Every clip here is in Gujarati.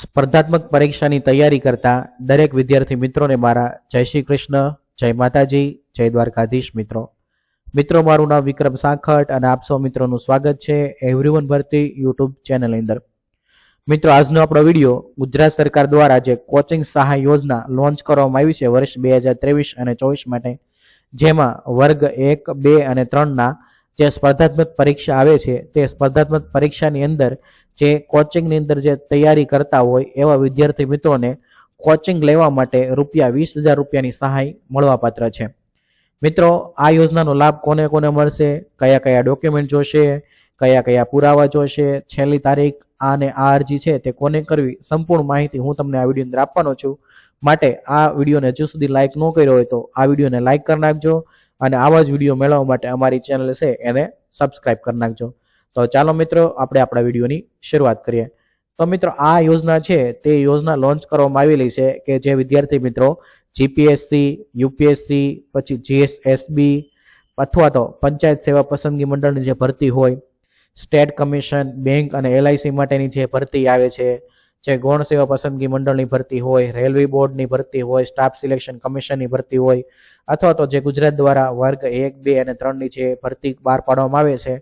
સ્પર્ધાત્મક પરીક્ષાની તૈયારી કરતા દરેક વિદ્યાર્થી મિત્રોને મારા જય શ્રી કૃષ્ણ, જય માતાજી, જય દ્વારકાધીશ મિત્રો. મિત્રો, મારું નામ વિક્રમ સાંખટ અને આપ સૌ મિત્રોનું સ્વાગત છે એવરીવન ભરતી યુટ્યુબ ચેનલની અંદર. મિત્રો, આજનો આપણો વીડિયો ગુજરાત સરકાર દ્વારા જે કોચિંગ સહાય યોજના લોન્ચ કરવામાં આવી છે વર્ષ બે હજાર ત્રેવીસ અને ચોવીસ માટે, જેમાં વર્ગ એક, બે અને ત્રણના જે સ્પર્ધાત્મક પરીક્ષા આવે છે તે સ્પર્ધાત્મક પરીક્ષાની અંદર જે કોચિંગની અંદર જે તૈયારી કરતા હોય એવા વિદ્યાર્થી મિત્રોને કોચિંગ લેવા માટે રૂપિયા વીસ હજાર રૂપિયાની સહાય મળવાપાત્ર છે. મિત્રો, આ યોજનાનો લાભ કોને કોને મળશે? કયા કયા ડોક્યુમેન્ટ જોશે? કયા કયા પુરાવા જોશે? છેલ્લી તારીખ અને આ અરજી છે તે કોને કરવી? સંપૂર્ણ માહિતી હું તમને આ વીડિયો અંદર આપવાનો છું. માટે આ વિડીયોને હજુ સુધી લાઇક ન કર્યો હોય તો આ વિડીયોને લાઇક કરી નાખજો અને આવા જ વીડિયો મેળવવા માટે અમારી ચેનલ છે એને સબસ્ક્રાઇબ કરી નાખજો. તો ચાલો મિત્રો, આપણે આપણા વિડીયોની શરૂઆત કરીએ. તો મિત્રો, આ યોજના છે, તે યોજના લોન્ચ કરવામાં આવેલી છે કે જે વિદ્યાર્થી મિત્રો જીપીએસસી યુપીએસસી પછી જીએસએસબી અથવા તો પંચાયત સેવા પસંદગી મંડળની જે ભરતી હોય, સ્ટેટ કમિશન, બેંક અને એલઆઈસી માટેની જે ભરતી આવે છે, જે ગૌણ સેવા પસંદગી મંડળની ભરતી હોય, રેલવે બોર્ડની ભરતી હોય, સ્ટાફ સિલેક્શન કમિશનની ભરતી હોય, અથવા તો જે ગુજરાત દ્વારા વર્ગ એક, બે અને ત્રણની જે ભરતી બહાર પાડવામાં આવે છે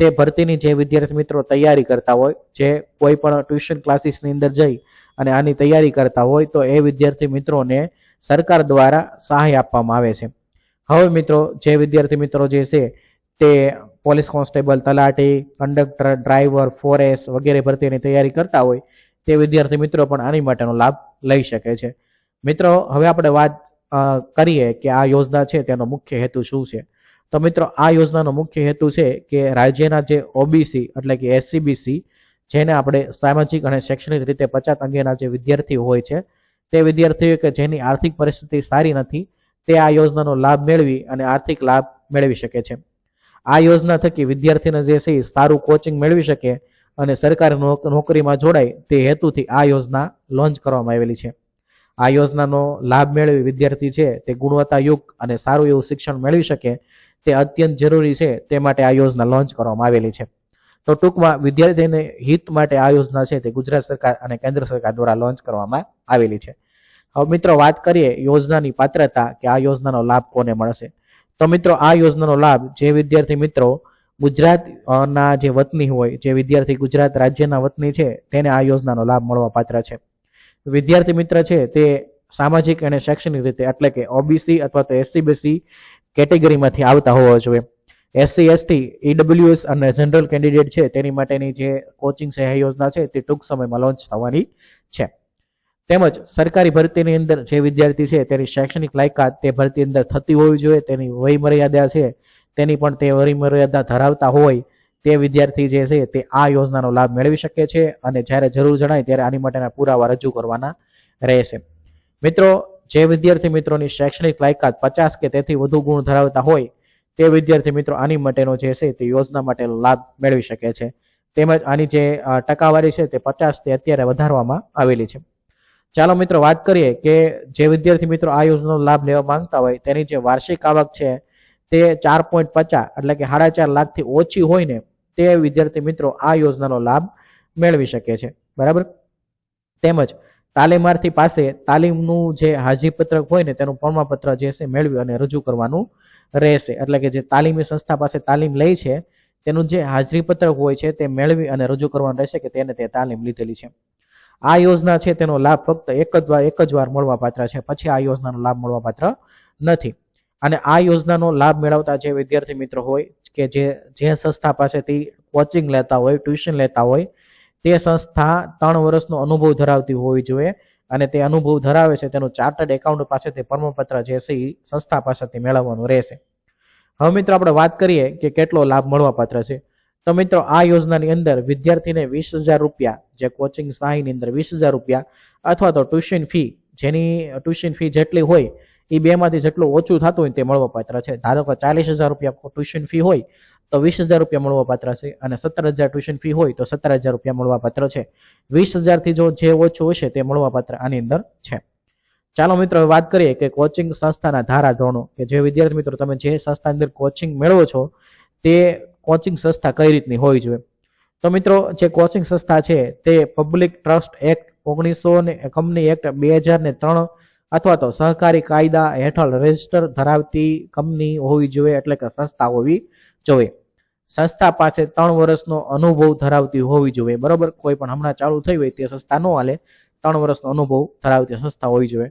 તે ભરતીની જે વિદ્યાર્થી મિત્રો તૈયારી કરતા હોય, જે કોઈ પણ ટ્યુશન ક્લાસીસની અંદર જઈ અને આની તૈયારી કરતા હોય, તો એ વિદ્યાર્થી મિત્રોને સરકાર દ્વારા સહાય આપવામાં આવે છે. હવે મિત્રો, જે વિદ્યાર્થી મિત્રો જે છે, તે પોલીસ કોન્સ્ટેબલ, તલાટી, કંડક્ટર, ડ્રાઈવર, ફોરેસ્ટ વગેરે ભરતીની તૈયારી કરતા હોય, તે વિદ્યાર્થી મિત્રો પણ આની માટેનો લાભ લઈ શકે છે. મિત્રો, હવે આપણે વાત કરીએ કે આ યોજના છે, તેનો મુખ્ય હેતુ શું છે? તો મિત્રો, આ યોજનાનો મુખ્ય હેતુ છે કે રાજ્યના જે ઓબીસી એટલે કે એસસીબીસી જેને આપણે સામાજિક અને શૈક્ષણિક રીતે પછાત અંગેના જે વિદ્યાર્થીઓ હોય છે, તે વિદ્યાર્થીઓ કે જેની આર્થિક પરિસ્થિતિ સારી નથી, તે આ યોજનાનો લાભ મેળવી અને આર્થિક લાભ મેળવી શકે છે. આ યોજના થકી વિદ્યાર્થીને જે છે સારું કોચિંગ મેળવી શકે અને સરકારી નોક- નોકરીમાં જોડાય તે હેતુથી આ યોજના લોન્ચ કરવામાં આવેલી છે. આ યોજનાનો લાભ મેળવી વિદ્યાર્થી છે, તે ગુણવત્તાયુક્ત અને સારું એવું શિક્ષણ મેળવી શકે, તે અત્યંત જરૂરી છે, તે માટે આ યોજના લોન્ચ કરવામાં આવેલી છે. તો ટૂંકમાં વિદ્યાર્થીને હિત માટે આ યોજના છે, તે ગુજરાત સરકાર અને કેન્દ્ર સરકાર દ્વારા લોન્ચ કરવામાં આવેલી છે. હવે મિત્રો વાત કરીએ યોજનાની પાત્રતા કે આ યોજનાનો લાભ કોને મળશે? તો મિત્રો આ યોજનાનો લાભ જે વિદ્યાર્થી મિત્રો ગુજરાતના જે વતની હોય, જે વિદ્યાર્થી ગુજરાત રાજ્યના વતની છે, તેને આ યોજનાનો લાભ મળવા પાત્ર છે. વિદ્યાર્થી મિત્ર છે તે સામાજિક અને શૈક્ષણિક રીતે એટલે કે ઓબીસી અથવા તો એસસી બીસી કેટેગરીમાંથી આવતા હોવા જોઈએ. એસસી એસટી ઈડબ્લ્યુએસ અને જનરલ કેન્ડિડેટ છે તેની માટેની જે કોચિંગ સહાય યોજના છે તે ટૂંક સમયમાં લોન્ચ થવાની છે. તેમજ સરકારી ભરતીની અંદર જે વિદ્યાર્થી છે તેની શૈક્ષણિક લાયકાત તે ભરતી અંદર થતી હોવી જોઈએ, તેની વયમર્યાદા છે, તેની પણ તે વયમર્યાદા ધરાવતા હોય તે વિદ્યાર્થી જે છે તે આ યોજનાનો લાભ મેળવી શકે છે અને જ્યારે જરૂર જણાય ત્યારે આની માટેના પુરાવા રજૂ કરવાના રહેશે. મિત્રો, જે વિદ્યાર્થી મિત્રોની શૈક્ષણિક લાયકાત પચાસ કે તેથી વધુ ગુણ ધરાવતા હોય, તે વિદ્યાર્થી મિત્રો આની માટેનો જે છે તે યોજના માટેનો લાભ મેળવી શકે છે. તેમજ આની જે ટકાવારી છે તે પચાસ તે અત્યારે વધારવામાં આવેલી છે. ચાલો મિત્રો વાત કરીએ કે જે વિદ્યાર્થી મિત્રો આ યોજનાનો લાભ લેવા માંગતા હોય તેની જે વાર્ષિક આવક છે તે ચાર પોઈન્ટ પચાસ, એટલે કે સાડા ચાર લાખથી ઓછી હોય ને તે વિદ્યાર્થી મિત્રો આ યોજનાનો લાભ મેળવી શકે છે. બરાબર? તેમજ તાલીમાર્થી પાસે તાલીમનું જે હાજીપત્રક હોય ને તેનું પ્રમાણપત્ર જે છે મેળવી અને રજૂ કરવાનું રહેશે. એટલે કે જે તાલીમી સંસ્થા પાસે તાલીમ લે છે, તેનું જે હાજરી પત્રક હોય છે તે મેળવી અને રજૂ કરવાનું રહેશે કે તેને તે તાલીમ લીધેલી છે. આ યોજના છે તેનો લાભ ફક્ત એક જ વાર, એક જ વાર મળવાપાત્ર છે. પછી આ યોજનાનો લાભ મળવાપાત્ર નથી. અને આ યોજનાનો લાભ મેળવતા જે વિદ્યાર્થી મિત્રો હોય કે જે જે સંસ્થા પાસેથી કોચિંગ લેતા હોય ટ્યુશન લેતા હોય, તે સંસ્થા ત્રણ વર્ષનો અનુભવ ધરાવતી હોવી જોઈએ અને તે અનુભવ ધરાવે છે તેનું ચાર્ટર્ડ એકાઉન્ટ પાસેથી પ્રમાણપત્ર જે છે એ સંસ્થા પાસેથી મેળવવાનું રહેશે. હવે મિત્રો આપણે વાત કરીએ કે કેટલો લાભ મળવા પાત્ર છે. તો મિત્રો આ યોજનાની અંદર વિદ્યાર્થીને વીસ હજાર રૂપિયા, જે કોચિંગ સહાયની અંદર વીસ હજાર રૂપિયા અથવા તો ટ્યુશન ફી જેની ટ્યુશન ફી જેટલી હોય એ બેમાંથી જેટલું ઓછું થતું હોય તે મળવાપાત્ર છે. ધારો કે ચાલીસ હજાર રૂપિયા ટ્યુશન ફી હોય, તો વીસ હજાર રૂપિયા મળવા પાત્ર છે અને સત્તર હજાર ટ્યુશન ફી હોય, તો સત્તર હજાર રૂપિયા મળવા પાત્ર છે. વીસ હજારથી જો જે ઓછું હશે તે મળવાપાત્ર આની અંદર છે. ચાલો મિત્રો વાત કરીએ કે કોચિંગ સંસ્થાના ધારા ધોરણો કે જે વિદ્યાર્થી મિત્રો, તમે જે સંસ્થા અંદર કોચિંગ મેળવો છો, તે કોચિંગ સંસ્થા કઈ રીતની હોવી જોઈએ? તો મિત્રો, જે કોચિંગ સંસ્થા છે તે પબ્લિક ટ્રસ્ટ એક્ટ ઓગણીસો ને કંપની એક્ટ બે હજાર ને ત્રણ અથવા તો સહકારી કાયદા હેઠળ રજિસ્ટર ધરાવતી કંપની હોવી જોઈએ એટલે કે સંસ્થા હોવી જોઈએ. સંસ્થા પાસે ત્રણ વર્ષનો અનુભવ ધરાવતી હોવી જોઈએ. બરોબર? કોઈ પણ હમણાં ચાલુ થઈ હોય તે સંસ્થા ન હાલે. ત્રણ વર્ષનો અનુભવ ધરાવતી સંસ્થા હોવી જોઈએ.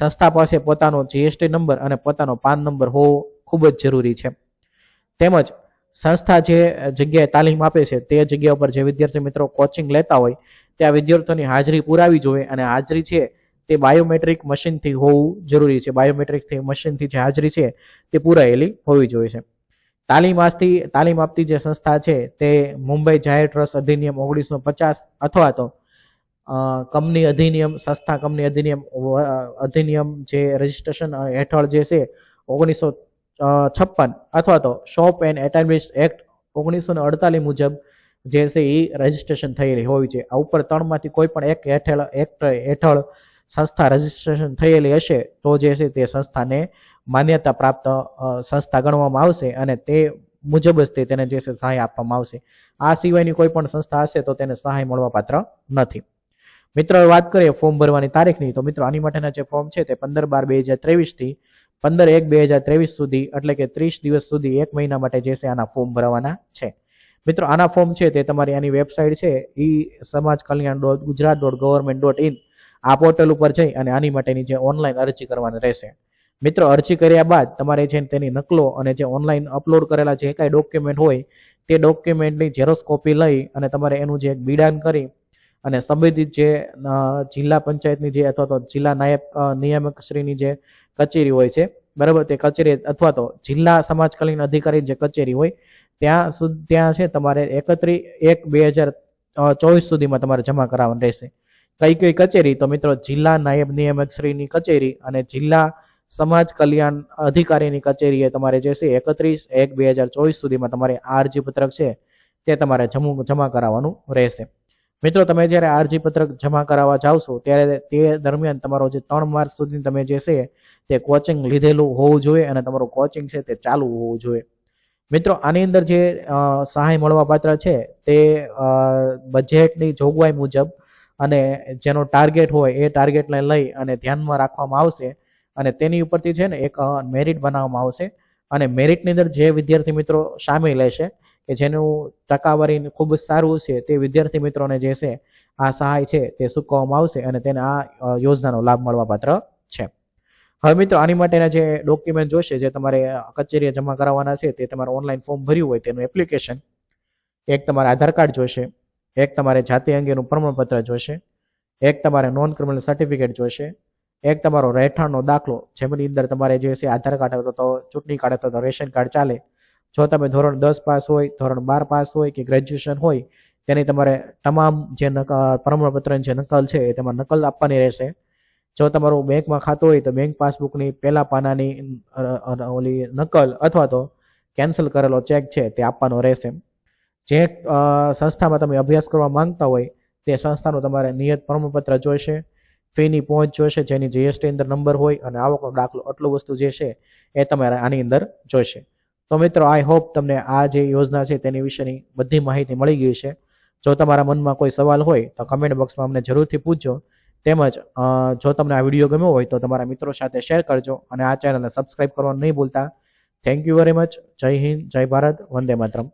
સંસ્થા પાસે પોતાનો જીએસટી નંબર અને પોતાનો પાન નંબર હોવો ખૂબ જ જરૂરી છે. તેમજ સંસ્થા જે જગ્યાએ તાલીમ આપે છે તે જગ્યા ઉપર જે વિદ્યાર્થી મિત્રો કોચિંગ લેતા હોય, ત્યાં વિદ્યાર્થીઓની હાજરી પુરાવી જોઈએ અને હાજરી છે તે બાયોમેટ્રિક મશીનથી હોવું જરૂરી છે. બાયોમેટ્રિકથી મશીનથી જે હાજરી છે તે પુરાયેલી હોવી જોઈએ છે. તાલીમ આપતી તાલીમ આપતી જે સંસ્થા છે તે મુંબઈ જાહેર ટ્રસ્ટ અધિનિયમ ઓગણીસો પચાસ અથવા તો કંપની અધિનિયમ, સંસ્થા કંપની અધિનિયમ અધિનિયમ જે રજિસ્ટ્રેશન હેઠળ જે છે ઓગણીસો છપ્પન અથવા તો શોપ એન્ડ એટાબ્લિશ એક્ટ ઓગણીસો ને અડતાલીસ મુજબ જે છે એ રજિસ્ટ્રેશન થયેલી હોવી છે આ ઉપર ત્રણમાંથી કોઈ પણ એક હેઠળ, એક્ટ હેઠળ સંસ્થા રજીસ્ટ્રેશન થયેલી હશે, તો જે છે તે સંસ્થાને માન્યતા પ્રાપ્ત સંસ્થા ગણવામાં આવશે અને તે મુજબ જ તે તેને જે છે સહાય આપવામાં આવશે. આ સિવાયની કોઈ પણ સંસ્થા હશે તો તેને સહાય મળવાપાત્ર નથી. મિત્રો વાત કરીએ ફોર્મ ભરવાની તારીખની. તો મિત્રો, આની માટેના જે ફોર્મ છે તે પંદર બાર બે હજાર ત્રેવીસથી પંદર એક બે હજાર ત્રેવીસ સુધી, એટલે કે ત્રીસ દિવસ સુધી એક મહિના માટે જે છે આના ફોર્મ ભરવાના છે. મિત્રો, આના ફોર્મ છે તે તમારી આની વેબસાઇટ છે, ઈ સમાજ કલ્યાણ dot Gujarat dot government dot in આ પોર્ટલ ઉપર જઈ અને આની માટેની જે ઓનલાઈન અરજી કરવાની રહેશે. મિત્રો, અરજી કર્યા બાદ તમારે છે તેની નકલો અને જે ઓનલાઈન અપલોડ કરેલા જે કાંઈ ડોક્યુમેન્ટ હોય, તે ડોક્યુમેન્ટની ઝેરોક્સ કોપી લઈ અને તમારે એનું જે બિડાન કરી અને સંબંધિત જે જિલ્લા પંચાયતની જે અથવા તો જિલ્લા નાયબ નિયામકશ્રીની નિયામક શ્રીની જે કચેરી હોય છે, બરાબર? તે કચેરી અથવા તો જિલ્લા સમાજ કલ્યાણ અધિકારી જે કચેરી હોય, ત્યાં ત્યાં છે તમારે એકત્રીસ એક બે હજાર ચોવીસ સુધીમાં તમારે જમા કરાવવાનું રહેશે. કઈ કઈ કચેરી? તો મિત્રો જિલ્લા નાયબ નિયામક શ્રીની કચેરી અને જિલ્લા સમાજ કલ્યાણ અધિકારીની કચેરીએ તમારે જે છે એકત્રીસ એક બે હજાર ચોવીસ સુધીમાં તમારે આ અરજી પત્રક છે તે તમારે જમુ કરાવવાનું રહેશે. મિત્રો તમે જ્યારે અરજી પત્રક જમા કરાવવા જાવશો ત્યારે તે દરમિયાન તમારો જે ત્રણ માર્ચ સુધી તમે જે છે તે કોચિંગ લીધેલું હોવું જોઈએ અને તમારું કોચિંગ છે તે ચાલુ હોવું જોઈએ. મિત્રો આની અંદર જે સહાય મળવા પાત્ર છે તે બજેટની જોગવાઈ મુજબ અને જેનો ટાર્ગેટ હોય એ ટાર્ગેટને લઈ અને ધ્યાનમાં રાખવામાં આવશે અને તેની ઉપરથી છે ને એક મેરિટ બનાવવામાં આવશે. અને મેરિટની અંદર જે વિદ્યાર્થી મિત્રો સામેલ લેશે કે જેનું ટકાવારી ખૂબ જ સારું છે, તે વિદ્યાર્થી મિત્રોને જે છે, આ સહાય છે તે ચૂકવવામાં આવશે અને તેને આ યોજનાનો લાભ મળવાપાત્ર છે. હવે મિત્રો, આની માટેના જે ડોક્યુમેન્ટ જોશે, જે તમારે કચેરીએ જમા કરાવવાના છે, તે તમારે ઓનલાઈન ફોર્મ ભર્યું હોય તેનું એપ્લિકેશન એક તમારે આધાર કાર્ડ જોશે. એક તમારે જાતિ અંગેનું પ્રમાણપત્ર જોશે, એક તમારે નોન ક્રિમિનલ સર્ટિફિકેટ જોશે, એક તમારો રહેઠાણનો દાખલો, જેમની અંદર તમારે જે છે આધાર કાર્ડ હતો તો ચૂંટણી કાર્ડ હતો તો રેશન કાર્ડ ચાલે. જો તમે ધોરણ દસ પાસ હોય, ધોરણ બાર પાસ હોય કે ગ્રેજ્યુએશન હોય, તેની તમારે તમામ જે પ્રમાણપત્રની જે નકલ છે એ તમારે નકલ આપવાની રહેશે. જો તમારું બેંકમાં ખાતું હોય તો બેંક પાસબુકની પહેલા પાનાની ઓલી નકલ અથવા તો કેન્સલ કરેલો ચેક છે તે આપવાનો રહેશે. જે સંસ્થામાં તમે અભ્યાસ કરવા માંગતા હોય, તે સંસ્થાનું તમારે નિયત પ્રમાણપત્ર જોઈશે, ફીની પહોંચ જોઈશે, જેની જીએસટી અંદર નંબર હોય અને આવકનો દાખલો, આટલું વસ્તુ જે છે, એ તમારે આની અંદર જોઈશે. તો મિત્રો આઈ હોપ તમને આ જે યોજના છે, તેની વિશેની બધી માહિતી મળી ગઈ છે. જો તમારા મનમાં કોઈ સવાલ હોય, તો કમેન્ટ બોક્સમાં અમને જરૂરથી પૂછજો. તેમજ જો તમને આ વીડિયો ગમ્યો હોય, તો તમારા મિત્રો સાથે શેર કરજો અને આ ચેનલને સબસ્ક્રાઇબ કરવાનું નહીં ભૂલતા. થેન્ક યુ વેરી મચ જય હિન્દ, જય ભારત, વંદે માતરમ.